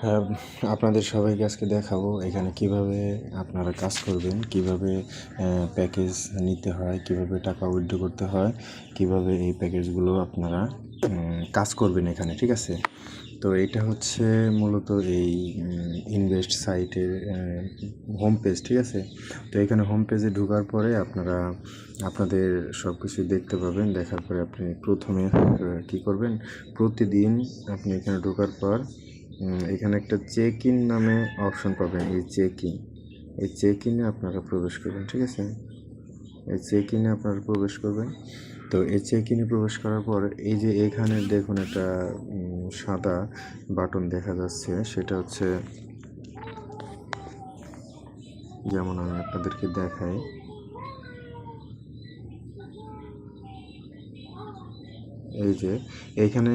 হ্যাঁ আপনাদের সবাইকে আজকে দেখাবো এখানে কীভাবে আপনারা কাজ করবেন, কীভাবে প্যাকেজ নিতে হয়, কীভাবে টাকা উইথড্র করতে হয়, কীভাবে এই প্যাকেজগুলো আপনারা কাজ করবেন এখানে, ঠিক আছে? তো এটা হচ্ছে মূলত এই ইনভেস্ট সাইটের হোম পেজ ঠিক আছে? তো এখানে হোম পেজে ঢোকার পরে আপনারা, আপনাদের সব কিছু দেখতে পাবেন। দেখার পরে আপনি প্রথমে কি করবেন? প্রতিদিন আপনি এখানে ঢোকার পর এখানে একটা চেক ইন নামে অপশন পাবেন। এই চেক ইন এই চেক ইনে আপনারা প্রবেশ করবেন, ঠিক আছে? এই চেক ইনে আপনারা প্রবেশ করবেন। তো এই চেক ইনে প্রবেশ করার পর এই যে এখানে দেখুন একটা সাদা বাটন দেখা যাচ্ছে। সেটা হচ্ছে যেমন আমি আপনাদেরকে দেখাই। এই যে, এইখানে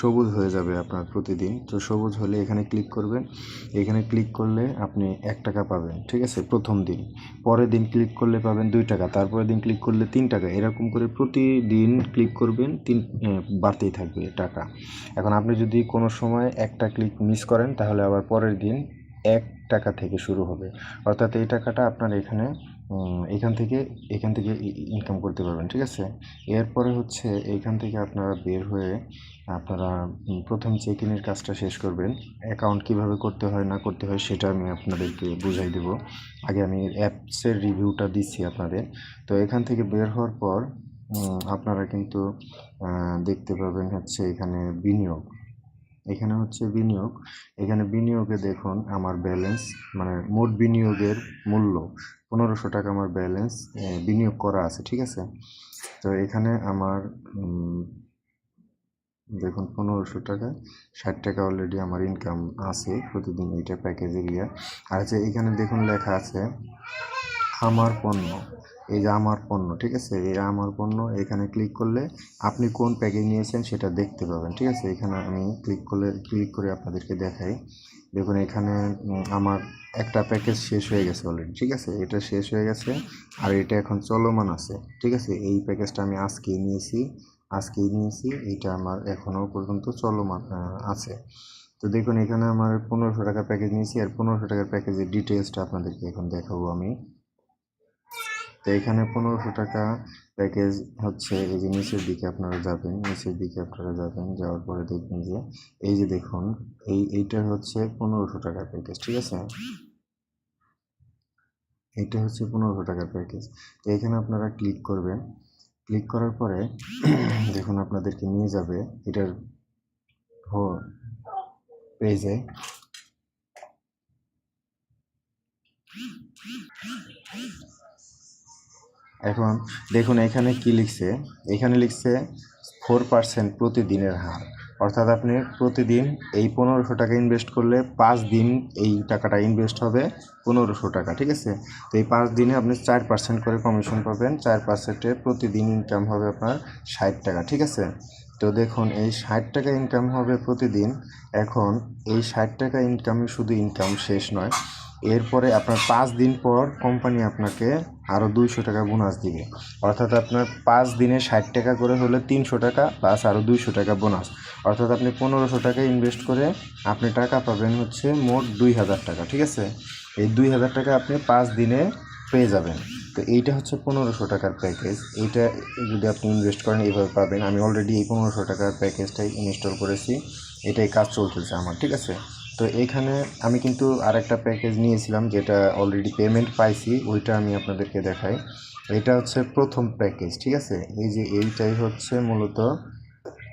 সবুজ হয়ে যাবে আপনার প্রতিদিন। তো সবুজ হলে এখানে ক্লিক করবেন। এখানে ক্লিক করলে আপনি এক টাকা পাবেন, ঠিক আছে? প্রথম দিন। পরের দিন ক্লিক করলে পাবেন দুই টাকা। তারপরের দিন ক্লিক করলে তিন টাকা। এরকম করে প্রতিদিন ক্লিক করবেন, তিন বাড়তেই থাকবে টাকা। এখন আপনি যদি কোনো সময় একটা ক্লিক মিস করেন, তাহলে আবার পরের দিন এক টাকা থেকে শুরু হবে। অর্থাৎ এই টাকাটা আপনার এখানে এখান থেকে এখান থেকে ইনকাম করতে পারবেন, ঠিক আছে? এরপরে হচ্ছে এইখান থেকে আপনারা বের হয়ে আপনারা প্রথম চেক ইনের কাজটা শেষ করবেন। অ্যাকাউন্ট কীভাবে করতে হয়, না করতে হয়, সেটা আমি আপনাদেরকে বুঝাই দেব। আগে আমি অ্যাপসের রিভিউটা দিচ্ছি আপনাদের। তো এখান থেকে বের হওয়ার পর আপনারা কিন্তু দেখতে পাবেন হচ্ছে এখানে বিনিয়োগ। এখানে হচ্ছে বিনিয়োগ। এখানে বিনিয়োগে দেখুন আমার ব্যালেন্স মানে মোট বিনিয়োগের মূল্য পনেরোশো টাকা আমার ব্যালেন্স বিনিয়োগ করা আছে, ঠিক আছে? তো এখানে আমার দেখুন পনেরোশো টাকা, ষাট টাকা অলরেডি আমার ইনকাম আছে প্রতিদিন এইটা প্যাকেজের ইয়ে আর হচ্ছে এখানে দেখুন লেখা আছে, আমার পণ্য। এই যে আমার পণ্য, ঠিক আছে? এই আমার পণ্য, এখানে ক্লিক করলে আপনি কোন প্যাকেজ নিয়েছেন সেটা দেখতে পাবেন, ঠিক আছে? এখানে আমি ক্লিক করলে ক্লিক করে আপনাদেরকে দেখাই। দেখুন, এখানে আমার একটা প্যাকেজ শেষ হয়ে গেছে অলরেডি ঠিক আছে? এটা শেষ হয়ে গেছে আর এটা এখন চলমান আছে, ঠিক আছে? এই প্যাকেজটা আমি আজকেই নিয়েছি আজকেই নিয়েছি, এটা আমার এখনও পর্যন্ত চলমান আছে। তো দেখুন, এখানে আমার পনেরোশো টাকার প্যাকেজ নিয়েছি আর পনেরোশো টাকার প্যাকেজের ডিটেলসটা আপনাদেরকে এখন দেখাবো আমি। তো এখানে পনেরোশো টাকা প্যাকেজ হচ্ছে এই যে নিচের দিকে আপনারা যাবেন, নিচের দিকে আপনারা যাবেন, যাওয়ার পরে দেখবেন যে এই যে দেখুন, এই এইটা হচ্ছে পনেরোশো টাকার প্যাকেজ ঠিক আছে? এইটা হচ্ছে পনেরোশো টাকার প্যাকেজ তো এখানে আপনারা ক্লিক করবেন। ক্লিক করার পরে দেখুন আপনাদেরকে নিয়ে যাবে এটার পেজে এখন দেখুন এখানে কি লিখছে? এখানে লিখছে ফোর পার্সেন্ট প্রতিদিনের হার। অর্থাৎ আপনি প্রতিদিন এই পনেরোশো টাকা ইনভেস্ট করলে পাঁচ দিন এই টাকাটা ইনভেস্ট হবে পনেরোশো টাকা, ঠিক আছে? তো এই পাঁচ দিনে আপনি চার পার্সেন্ট করে কমিশন পাবেন। চার পার্সেন্টে প্রতিদিন ইনকাম হবে আপনার ষাট টাকা, ঠিক আছে? তো দেখুন, এই ষাট টাকা ইনকাম হবে প্রতিদিন। এখন এই ষাট টাকা ইনকামে শুধু ইনকাম শেষ নয়, এরপরে আপনার পাঁচ দিন পর কোম্পানি আপনাকে আরও দুইশো টাকা বোনাস দিবে। অর্থাৎ আপনার পাঁচ দিনে ষাট টাকা করে হলে তিনশো টাকা প্লাস আরও দুইশো টাকা বোনাস অর্থাৎ আপনি পনেরোশো টাকা ইনভেস্ট করে আপনি টাকা পাবেন হচ্ছে মোট দুই হাজার টাকা, ঠিক আছে? এই দুই হাজার টাকা আপনি পাঁচ দিনে পেয়ে যাবেন। তো এইটা হচ্ছে পনেরোশো টাকার প্যাকেজ এইটা যদি আপনি ইনভেস্ট করেন, এইভাবে পাবেন। আমি অলরেডি এই পনেরোশো টাকার প্যাকেজটাই ইনস্টল করেছি। এটাই কাজ চলতেছে আমার, ঠিক আছে? তো এখানে আমি কিন্তু আরেকটা প্যাকেজ নিয়েছিলাম যেটা অলরেডি পেমেন্ট পাইছি, ওইটা আমি আপনাদেরকে দেখাই। এটা হচ্ছে প্রথম প্যাকেজ ঠিক আছে? এই যে এইটাই হচ্ছে মূলত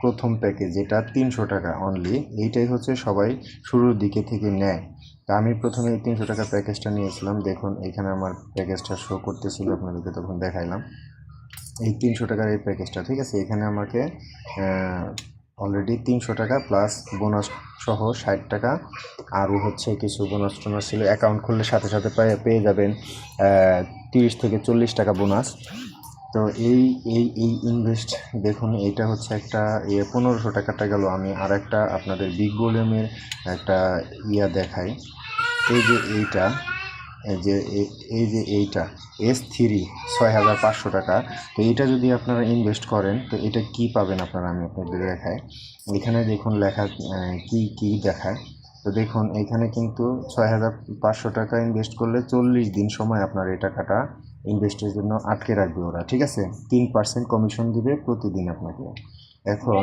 প্রথম প্যাকেজ যেটা তিনশো টাকা অনলি এইটাই হচ্ছে সবাই শুরুর দিকে থেকে নেয়। তা আমি প্রথমে এই তিনশো টাকা প্যাকেজটা নিয়েছিলাম। দেখুন, এখানে আমার প্যাকেজটা শো করতেছিল, আপনাদেরকে তখন দেখাইলাম। এই তিনশো টাকার এই প্যাকেজটা ঠিক আছে? এখানে আমাকে অলরেডি তিনশো টাকা প্লাস বোনাস সহ ষাট টাকা। আরও হচ্ছে কিছু বোনাস টোনাস ছিল। অ্যাকাউন্ট খুললে সাথে সাথে পেয়ে যাবেন তিরিশ থেকে চল্লিশ টাকা বোনাস তো এই এই এই ইনভেস্ট দেখুন এইটা হচ্ছে একটা পনেরোশো টাকাটা গেল। আমি আর একটা আপনাদের বিগ ভলিউমের একটা ইয়া দেখাই। এই যে এইটা এই যে এই যে এইটা এস থ্রি ছয় হাজার পাঁচশো টাকা। তো এটা যদি আপনারা ইনভেস্ট করেন, তো এটা কি পাবেন আপনারা? আমি আপনাদের দেখাই। এখানে দেখুন লেখা কি কি দেখায়। তো দেখুন, এখানে কিন্তু ছয় হাজার পাঁচশো টাকা ইনভেস্ট করলে চল্লিশ দিন সময় আপনার এই টাকাটা ইনভেস্টের জন্য আটকে রাখবে ওরা, ঠিক আছে? তিন পার্সেন্ট কমিশন দিবে প্রতিদিন আপনাকে। এখন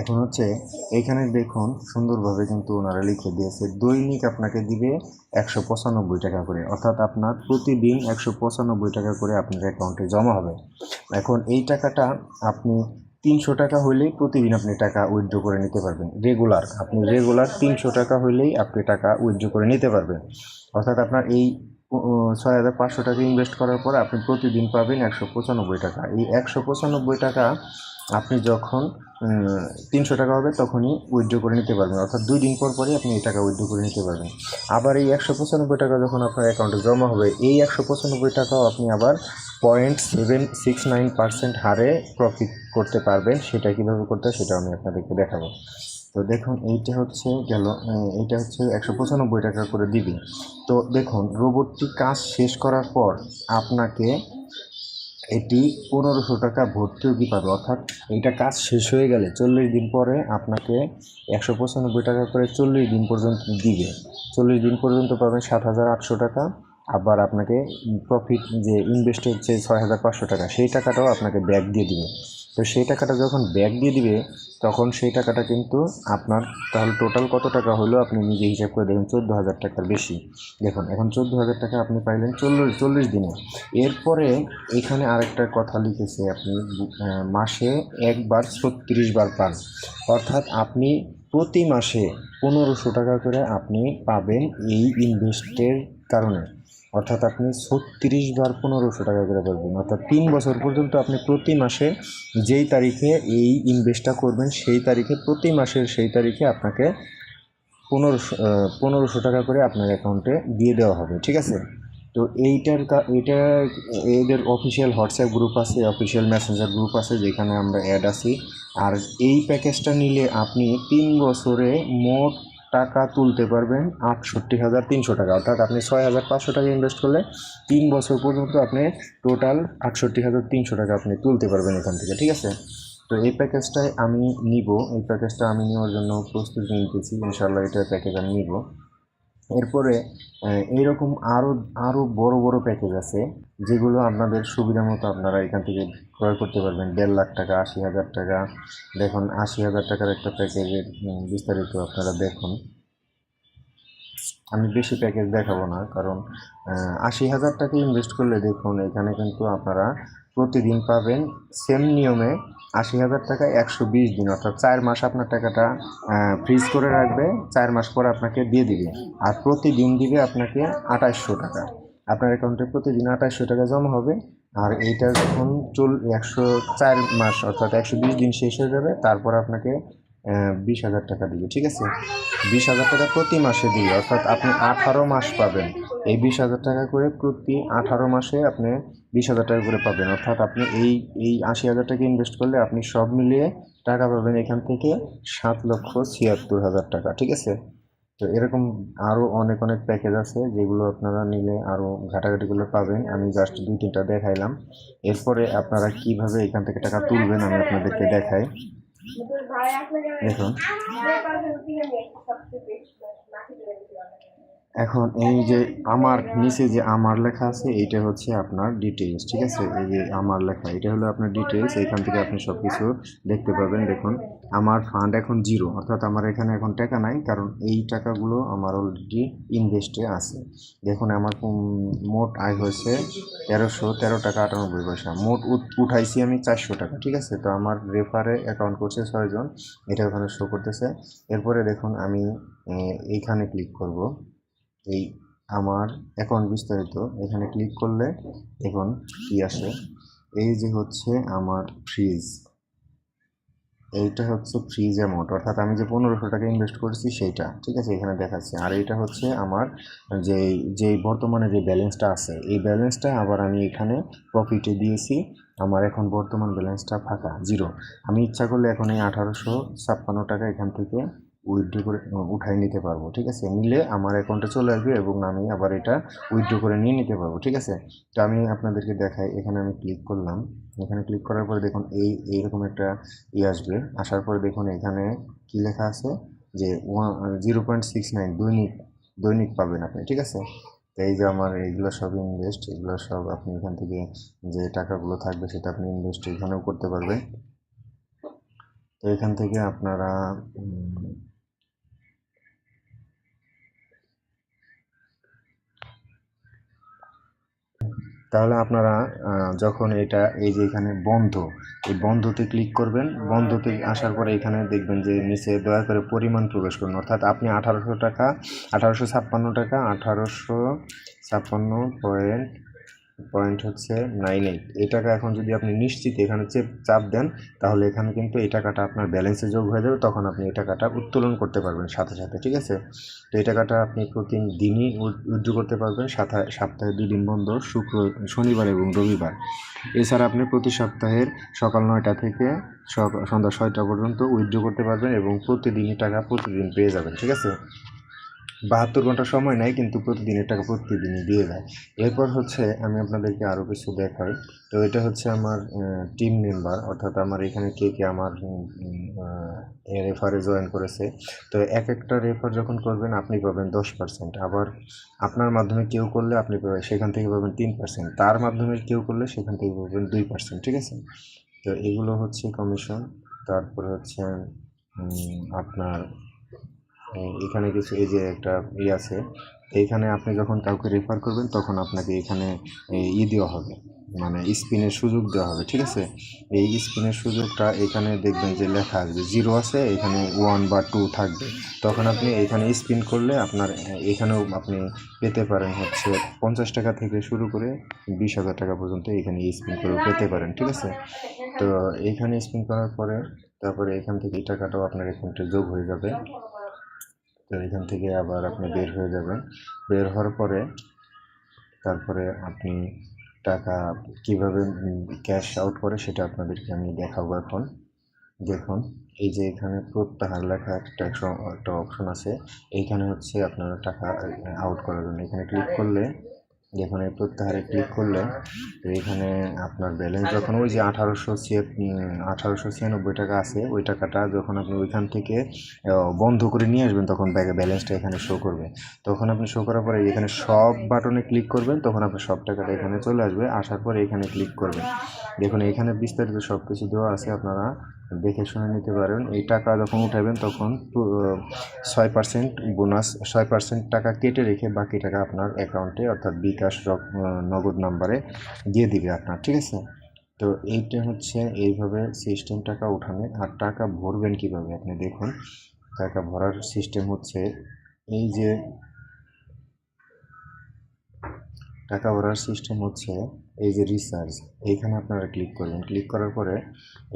এখন হচ্ছে এইখানে দেখুন, সুন্দরভাবে কিন্তু ওনারা লিখে দিয়েছে, দৈনিক আপনাকে দিবে একশো পঁচানব্বই টাকা করে। অর্থাৎ আপনার প্রতিদিন একশো পঁচানব্বই টাকা করে আপনার অ্যাকাউন্টে জমা হবে। এখন এই টাকাটা আপনি তিনশো টাকা হইলেই প্রতিদিন আপনি টাকা উইথড্র করে নিতে পারবেন। রেগুলার আপনি রেগুলার তিনশো টাকা হইলেই আপনি টাকা উইথড্র করে নিতে পারবেন। অর্থাৎ আপনার এই ছয় হাজার পাঁচশো টাকা ইনভেস্ট করার পর আপনি প্রতিদিন পাবেন একশো পঁচানব্বই টাকা। এই একশো পঁচানব্বই টাকা আপনি যখন তিনশো টাকা হবে তখনই উইথড্র করে নিতে পারবেন। অর্থাৎ দুই দিন পর পরই আপনি এই টাকা উইথড্র করে নিতে পারবেন। আবার এই একশো পঁচানব্বই টাকা যখন আপনার অ্যাকাউন্টে জমা হবে, এই একশো পঁচানব্বই টাকাও আপনি আবার point seven six nine percent হারে প্রফিট করতে পারবেন। সেটা কীভাবে করতে সেটা আমি আপনাদেরকে দেখাবো। তো দেখুন, এইটা হচ্ছে গেল এইটা হচ্ছে একশো পঁচানব্বই টাকা করে দিবি। তো দেখুন রোবটটি কাজ শেষ করার পর আপনাকে এটি পনেরোশো টাকা ভর্তুকি পাবে অর্থাৎ এইটা কাজ শেষ হয়ে গেলে চল্লিশ দিন পরে আপনাকে একশো পঁচানব্বই টাকা করে চল্লিশ দিন পর্যন্ত দিবে। চল্লিশ দিন পর্যন্ত পাবেন সাত হাজার আটশো টাকা, আবার আপনাকে প্রফিট যে ইনভেস্ট হচ্ছে ছয় হাজার পাঁচশো টাকা, সেই টাকাটাও আপনাকে ব্যাক দিয়ে দিবে। তো সেই টাকাটা যখন ব্যাক দিয়ে দিবে, তখন সেই টাকাটা কিন্তু আপনার তাহলে টোটাল কত টাকা হলো আপনি নিজে হিসাব করে দেখুন চোদ্দ হাজার টাকার বেশি। দেখুন, এখন চোদ্দ হাজার টাকা আপনি পাইলেন চল্লিশ চল্লিশ দিনে। এরপরে এখানে আরেকটা কথা লিখেছে আপনি মাসে একবার ছত্রিশ বার পান। অর্থাৎ আপনি প্রতি মাসে পনেরোশো টাকা করে আপনি পাবেন এই ইনভেস্টের কারণে। অর্থাৎ আপনি ছত্রিশ বার পনেরোশো টাকা করে পাবেন। অর্থাৎ তিন বছর পর্যন্ত আপনি প্রতি মাসে যেই তারিখে এই ইনভেস্টটা করবেন, সেই তারিখে প্রতি মাসের সেই তারিখে আপনাকে পনেরোশো পনেরোশো টাকা করে আপনার অ্যাকাউন্টে দিয়ে দেওয়া হবে, ঠিক আছে? তো এইটার এইটা, এদের অফিসিয়াল হোয়াটসঅ্যাপ গ্রুপ আছে অফিসিয়াল মেসেঞ্জার গ্রুপ আছে, যেখানে আমরা অ্যাড আছি। আর এই প্যাকেজটা নিলে আপনি তিন বছরে মোট টাকা তুলতে পারবেন আটষট্টি হাজার তিনশো টাকা। অর্থাৎ আপনি ছয় হাজার পাঁচশো টাকা ইনভেস্ট করলে তিন বছর পর্যন্ত আপনি টোটাল আটষট্টি হাজার তিনশো টাকা আপনি তুলতে পারবেন এখান থেকে, ঠিক আছে? তো এই প্যাকেজটাই আমি নিব। এই প্যাকেজটা আমি নেওয়ার জন্য প্রস্তুতি নিতেছি। ইনশাল্লাহ এটা প্যাকেজ আমি নিব। এরপরে এইরকম আরও আরও বড় বড় প্যাকেজ আছে, যেগুলো আপনাদের সুবিধা মতো আপনারা এখান থেকে ক্রয় করতে পারবেন। দেড় লাখ টাকা, আশি হাজার টাকা। দেখুন, আশি হাজার টাকার একটা প্যাকেজের বিস্তারিত আপনারা দেখুন। আমি বেশি প্যাকেজ দেখাবো না, কারণ আশি হাজার টাকা ইনভেস্ট করলে দেখুন, এখানে কিন্তু আপনারা প্রতিদিন পাবেন সেম নিয়মে আশি হাজার টাকা একশো বিশ দিন, অর্থাৎ চার মাস আপনার টাকাটা ফ্রিজ করে রাখবে, চার মাস পরে আপনাকে দিয়ে দিবে। আর প্রতিদিন দিবে আপনাকে আঠাশশো টাকা। আপনার অ্যাকাউন্টে প্রতিদিন আঠাশশো টাকা জমা হবে, আর এইটা যখন চল, একশো চার মাস, অর্থাৎ একশো বিশ দিন শেষ হয়ে যাবে, তারপর আপনাকে বিশ হাজার টাকা দিবে, ঠিক আছে? বিশ হাজার টাকা প্রতি মাসে দিবে অর্থাৎ আপনি আঠারো মাস পাবেন। এই বিশ হাজার টাকা করে প্রতি আঠারো মাসে আপনি বিশ হাজার টাকা করে পাবেন। অর্থাৎ আপনি এই এই আশি হাজার টাকা ইনভেস্ট করলে আপনি সব মিলিয়ে টাকা পাবেন এখান থেকে সাত লক্ষ ছিয়াত্তর হাজার টাকা, ঠিক আছে? তো এরকম আরও অনেক অনেক প্যাকেজ আছে যেগুলো আপনারা নিলে আরও ঘাটাঘাটিগুলো পাবেন। আমি জাস্ট দুই তিনটা দেখাইলাম। এরপরে আপনারা কীভাবে এখান থেকে টাকা তুলবেন আমি আপনাদেরকে দেখাই। দেখুন। এখন এই যে আমার নিচে যে আমার লেখা আছে, এইটা হচ্ছে আপনার ডিটেলস ঠিক আছে? এই যে আমার লেখা, এটা হলো আপনার ডিটেলস এইখান থেকে আপনি সব কিছু দেখতে পাবেন দেখুন, আমার ফান্ড এখন জিরো অর্থাৎ আমার এখানে এখন টাকা নাই, কারণ এই টাকাগুলো আমার অলরেডি ইনভেস্টে আছে। দেখুন, আমার মোট আয় হয়েছে তেরোশো, তেরো টাকা আটানব্বই পয়সা। মোট উঠ- উঠাইছি আমি চারশো টাকা, ঠিক আছে? তো আমার রেফারে অ্যাকাউন্ট করছে ছয়জন, এটা ওখানে শো করতেছে। এরপরে দেখুন, আমি এইখানে ক্লিক করব। এই আমার অ্যাকাউন্ট বিস্তারিত, এখানে ক্লিক করলে এখন কি আসে? এই যে হচ্ছে আমার ফ্রিজ এইটা হচ্ছে ফ্রিজ অ্যামাউন্ট অর্থাৎ আমি যে পনেরোশো টাকা ইনভেস্ট করেছি সেইটা, ঠিক আছে? এখানে দেখাচ্ছে। আর এইটা হচ্ছে আমার যে যে বর্তমানে যে ব্যালেন্সটা আছে, এই ব্যালেন্সটা আবার আমি এখানে প্রফিটে দিয়েছি, আমার এখন বর্তমান ব্যালেন্সটা ফাঁকা জিরো আমি ইচ্ছা করলে এখন এই আঠারোশো ছাপ্পান্ন টাকা এখান থেকে উইথড্র করে উঠাই নিতে পারব, ঠিক আছে? নিলে আমার অ্যাকাউন্টে চলে আসবে এবং আমি আবার এটা উইথড্র করে নিয়ে নিতে পারব, ঠিক আছে? তো আমি আপনাদেরকে দেখাই, এখানে আমি ক্লিক করলাম। এখানে ক্লিক করার পরে দেখুন, এই, এইরকম একটা ই আসবে। আসার পরে দেখুন, এখানে কি লেখা আছে? যে one zero point six nine দৈনিক দৈনিক পাবেন আপনি, ঠিক আছে? তো এই যে আমার, এইগুলো সব ইনভেস্ট এগুলো সব আপনি এখান থেকে যে টাকাগুলো থাকবে সেটা আপনি ইনভেস্ট এখানেও করতে পারবেন। তো এখান থেকে আপনারা তাহলে আপনারা যখন এটা, এই যে এখানে বন্ধ, এই বন্ধতে ক্লিক করবেন। বন্ধতে আসার পরে এখানে দেখবেন যে নিচে দয়া করে পরিমাণ প্রবেশ করুন। অর্থাৎ আপনি আঠারোশো টাকা, আঠারোশো ছাপ্পান্ন টাকা, আঠারোশো ছাপ্পান্ন পয়েন্ট পয়েন্ট হচ্ছে নাইন এইট এই টাকা এখন যদি আপনি নিশ্চিত এখানে চেপ চাপ দেন, তাহলে এখানে কিন্তু এই টাকাটা আপনার ব্যালেন্সে যোগ হয়ে যাবে, তখন আপনি এই টাকাটা উত্তোলন করতে পারবেন সাথে সাথে, ঠিক আছে? তো এই টাকাটা আপনি প্রতিদিনই উইথড্র করতে পারবেন সপ্তাহে দুই দিন বন্ধ, শুক্র, শনিবার এবং রবিবার। এছাড়া আপনি প্রতি সপ্তাহের সকাল নয়টা থেকে সন্ধ্যা ছয়টা পর্যন্ত উইথড্র করতে পারবেন এবং প্রতিদিনই টাকা প্রতিদিন পেয়ে যাবেন, ঠিক আছে? বাহাত্তর ঘণ্টা সময় নেয় কিন্তু প্রতিদিনের টাকা প্রতিদিনই দিয়ে দেয়। এরপর হচ্ছে আমি আপনাদেরকে আরও কিছু দেখাই। তো এটা হচ্ছে আমার টিম মেম্বার অর্থাৎ আমার এখানে কে কে আমার রেফারে জয়েন করেছে। তো এক একটা রেফার যখন করবেন, আপনি পাবেন দশ পার্সেন্ট আবার আপনার মাধ্যমে কেউ করলে আপনি পাবেন সেখান থেকে পাবেন তিন পার্সেন্ট তার মাধ্যমে কেউ করলে সেখান থেকে পাবেন দুই পার্সেন্ট ঠিক আছে? তো এগুলো হচ্ছে কমিশন তারপরে হচ্ছে আপনার এখানে কিছু, এই যে একটা ই আছে, এইখানে আপনি যখন কাউকে রেফার করবেন, তখন আপনাকে এখানে ই দেওয়া হবে। মানে স্পিনের সুযোগ দেওয়া হবে, ঠিক আছে? এই স্পিনের সুযোগটা এখানে দেখবেন যে লেখা আসবে জিরো আছে, এখানে ওয়ান বা টু থাকবে। তখন আপনি এখানে স্পিন করলে আপনার এখানেও আপনি পেতে পারেন হচ্ছে পঞ্চাশ টাকা থেকে শুরু করে বিশ হাজার টাকা পর্যন্ত এখানে স্পিন করে পেতে পারেন, ঠিক আছে? তো এইখানে স্পিন করার পরে, তারপরে এখান থেকে এই টাকাটাও আপনার অ্যাকাউন্টে যোগ হয়ে যাবে। তো এখান থেকে আবার আপনি বের হয়ে যাবেন। বের হওয়ার পরে তারপরে আপনি টাকা কীভাবে ক্যাশ আউট করে সেটা আপনাদেরকে আমি দেখাবো এখন। দেখুন, এই যে এখানে প্রত্যাহার লেখা একটা একটা অপশন আছে। এইখানে হচ্ছে আপনারা টাকা আউট করার জন্য। এখানে ক্লিক করলে এই প্রত্যাহারে ক্লিক করলে এখানে আপনার ব্যালেন্স যখন ওই যে আঠারোশো আঠারোশো ছিয়ানব্বই টাকা আছে, ওই টাকাটা যখন আপনি ওইখান থেকে বন্ধ করে নিয়ে আসবেন, তখন ব্যালেন্সটা এখানে শো করবে। তখন আপনি শো করার পরে এখানে সব বাটনে ক্লিক করবেন, তখন আপনার সব টাকাটা এখানে চলে আসবে, আসার পরে এখানে ক্লিক করবেন। দেখুন, এখানে বিস্তারিত সব কিছু দেওয়া আছে, আপনারা দেখে শুনে নিতে পারেন। এই টাকা যখন উঠাবেন, তখন ছয় পার্সেন্ট বোনাস ছয় পার্সেন্ট টাকা কেটে রেখে বাকি টাকা আপনার অ্যাকাউন্টে অর্থাৎ বিকাশ নগদ নাম্বারে দিয়ে দিবে আপনার, ঠিক আছে? তো এইটা হচ্ছে এইভাবে সিস্টেম টাকা উঠানে। আর টাকা ভরবেন কীভাবে? আপনি দেখুন, টাকা ভরার সিস্টেম হচ্ছে এই যে, টাকা ভরার সিস্টেম হচ্ছে এই যে রিসার্চ এইখানে আপনারা ক্লিক করবেন। ক্লিক করার পরে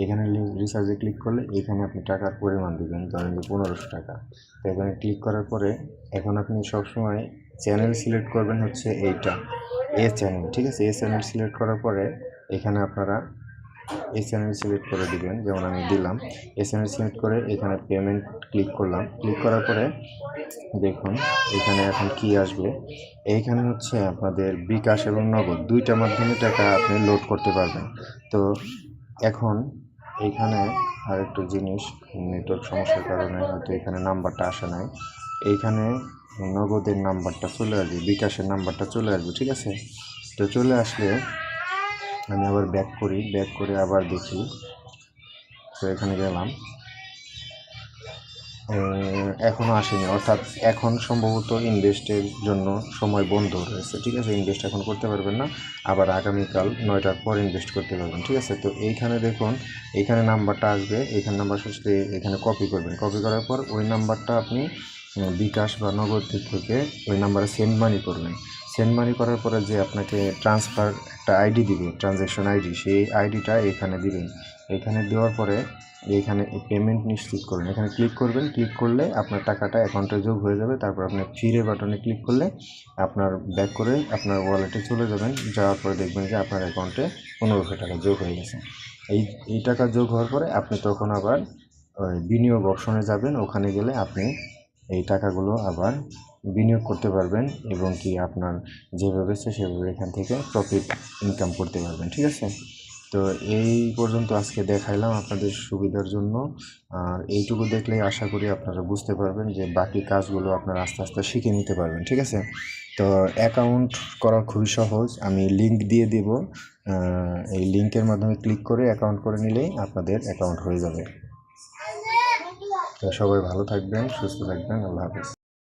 এখানে রিসার্জে ক্লিক করলে এখানে আপনি টাকার পরিমাণ দেবেন, ধরেন যে পনেরোশো টাকা। তো এখানে ক্লিক করার পরে এখন আপনি সবসময় চ্যানেল সিলেক্ট করবেন হচ্ছে এইটা এ চ্যানেল ঠিক আছে? এ চ্যানেল সিলেক্ট করার পরে এখানে আপনারা এই চ্যানেল সিলেক্ট করে দিবেন, যেমন আমি দিলাম। এই চ্যানেল সিলেক্ট করে এখানে পেমেন্ট ক্লিক করলাম। ক্লিক করার পরে দেখুন, এখানে এখন কি আসবে? এইখানে হচ্ছে আপনাদের বিকাশ এবং নগদ, দুইটা মাধ্যমে টাকা আপনি লোড করতে পারবেন। তো এখন এইখানে আরেকটু জিনিস নেটওয়ার্ক সমস্যার কারণে হয়তো এখানে নাম্বারটা আসে নাই। এইখানে নগদের নাম্বারটা চলে আসবে, বিকাশের নাম্বারটা চলে আসবে, ঠিক আছে? তো চলে আসলে আমি আবার ব্যাক করি ব্যাক করে আবার দেখি। তো এখানে গেলাম। এখনও আসেনি। অর্থাৎ এখন সম্ভবত ইনভেস্টের জন্য সময় বন্ধ রয়েছে। ঠিক আছে? ইনভেস্ট এখন করতে পারবেন না। আবার আগামীকাল নয়টার পর ইনভেস্ট করতে পারবেন। ঠিক আছে? তো এইখানে দেখুন, এইখানে নাম্বারটা আসবে। এইখানে নাম্বার সাথে এখানে কপি করবেন। কপি করার পর ওই নাম্বারটা আপনি বিকাশ বা নগদ থেকে ওই নাম্বারে সেন্ড মানি করবেন। সেন্ড মানি করার পরে যে আপনাকে ট্রান্সফার একটা আইডি দিবে ট্রানজ্যাকশন আইডি সেই আইডিটা এখানে দিবেন। এখানে দেওয়ার পরে এখানে পেমেন্ট নিশ্চিত করবেন। এখানে ক্লিক করবেন ক্লিক করলে আপনার টাকাটা অ্যাকাউন্টে যোগ হয়ে যাবে। তারপর আপনি ফিরে বাটনে ক্লিক করলে আপনার ব্যাক করে আপনার ওয়ালেটে চলে যাবেন। যাওয়ার পরে দেখবেন যে আপনার অ্যাকাউন্টে পনেরোশো টাকা যোগ হয়ে গেছে। এই এই টাকা যোগ হওয়ার পরে আপনি তখন আবার বিনিয়োগ অপশনে যাবেন। ওখানে গেলে আপনি এই টাকাগুলো আবার বিনিয়োগ করতে পারবেন এবং কি আপনার যেভাবে সেভাবে এখান থেকে প্রফিট ইনকাম করতে পারবেন, ঠিক আছে? তো এই পর্যন্ত আজকে দেখাইলাম আপনাদের সুবিধার জন্য। আর এইটুকু দেখলেই আশা করি আপনারা বুঝতে পারবেন যে বাকি কাজগুলো আপনারা আস্তে আস্তে শিখে নিতে পারবেন, ঠিক আছে? তো অ্যাকাউন্ট করা খুবই সহজ। আমি লিংক দিয়ে দেব। এই লিংকের মাধ্যমে ক্লিক করে অ্যাকাউন্ট করে নিলেই আপনাদের অ্যাকাউন্ট হয়ে যাবে। তো সবাই ভালো থাকবেন, সুস্থ থাকবেন। আল্লাহ হাফেজ।